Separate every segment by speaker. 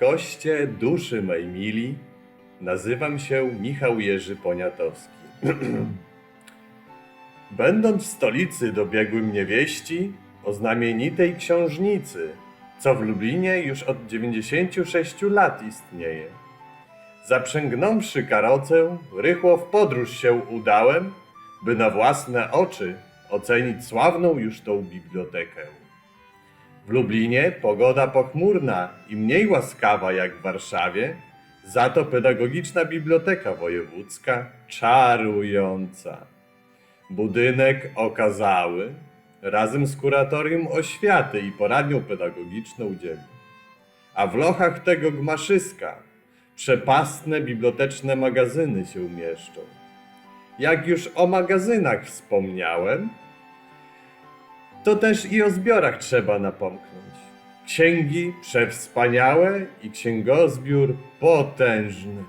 Speaker 1: goście duszy mej mili, nazywam się Michał Jerzy Poniatowski. Będąc w stolicy dobiegły mnie wieści o znamienitej książnicy, co w Lublinie już od 96 lat istnieje. Zaprzęgnąwszy karocę, rychło w podróż się udałem, by na własne oczy ocenić sławną już tą bibliotekę. W Lublinie pogoda pochmurna i mniej łaskawa jak w Warszawie, za to pedagogiczna biblioteka wojewódzka czarująca. Budynek okazały, razem z kuratorium oświaty i poradnią pedagogiczną dzieli. A w lochach tego gmaszyska przepastne biblioteczne magazyny się mieszczą. Jak już o magazynach wspomniałem, to też i o zbiorach trzeba napomknąć. Księgi przewspaniałe i księgozbiór potężny.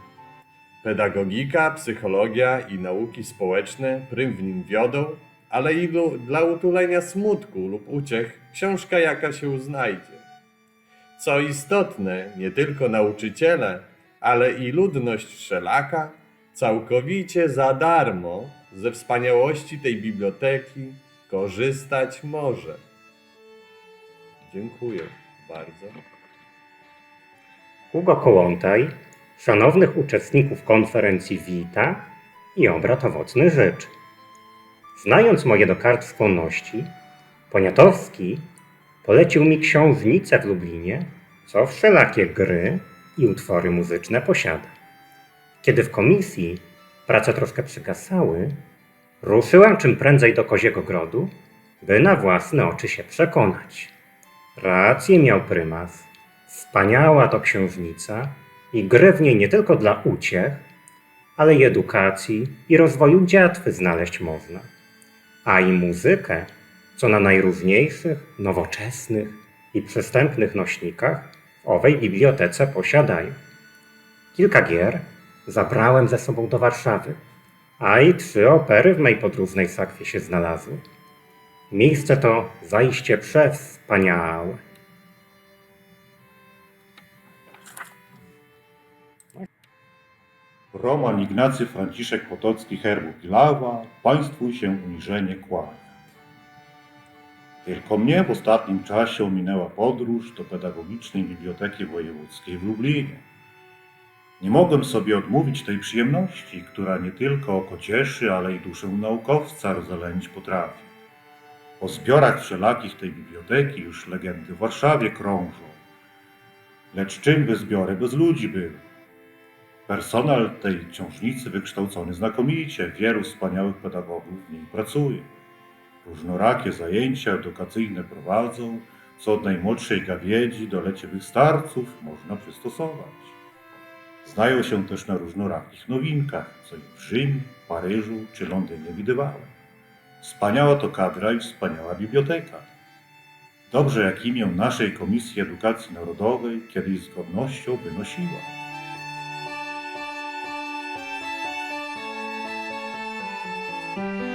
Speaker 1: Pedagogika, psychologia i nauki społeczne prym w nim wiodą, ale i dla utulenia smutku lub uciech książka jaka się znajdzie. Co istotne, nie tylko nauczyciele, ale i ludność wszelaka całkowicie za darmo ze wspaniałości tej biblioteki korzystać może. Dziękuję bardzo.
Speaker 2: Hugo Kołątaj, szanownych uczestników konferencji wita i obrad owocny życzy. Znając moje do kart skłonności, Poniatowski polecił mi książnicę w Lublinie, co wszelakie gry i utwory muzyczne posiada. Kiedy w komisji prace troszkę przygasały, ruszyłem czym prędzej do Koziego Grodu, by na własne oczy się przekonać. Rację miał prymas. Wspaniała to księżnica i gry w niej nie tylko dla uciech, ale i edukacji i rozwoju dziatwy znaleźć można. A i muzykę, co na najróżniejszych, nowoczesnych i przystępnych nośnikach w owej bibliotece posiadają. Kilka gier zabrałem ze sobą do Warszawy, a i trzy opery w mej podróżnej sakwie się znalazły. Miejsce to zajście przewspaniałe.
Speaker 3: Roman Ignacy Franciszek Potocki herbu Pilawa, Państwu się uniżenie kłania. Tylko mnie w ostatnim czasie ominęła podróż do Pedagogicznej Biblioteki Wojewódzkiej w Lublinie. Nie mogłem sobie odmówić tej przyjemności, która nie tylko oko cieszy, ale i duszę naukowca rozalenić potrafi. O zbiorach wszelakich tej biblioteki już legendy w Warszawie krążą. Lecz czym by zbiory bez ludzi były? Personel tej książnicy wykształcony znakomicie, wielu wspaniałych pedagogów w niej pracuje. Różnorakie zajęcia edukacyjne prowadzą, co od najmłodszej gawiedzi do leciwych starców można przystosować. Znają się też na różnorakich nowinkach, co ich w Rzymie, Paryżu czy Londynie widywałem. Wspaniała to kadra i wspaniała biblioteka. Dobrze jak imię naszej Komisji Edukacji Narodowej kiedyś z godnością wynosiła. thank you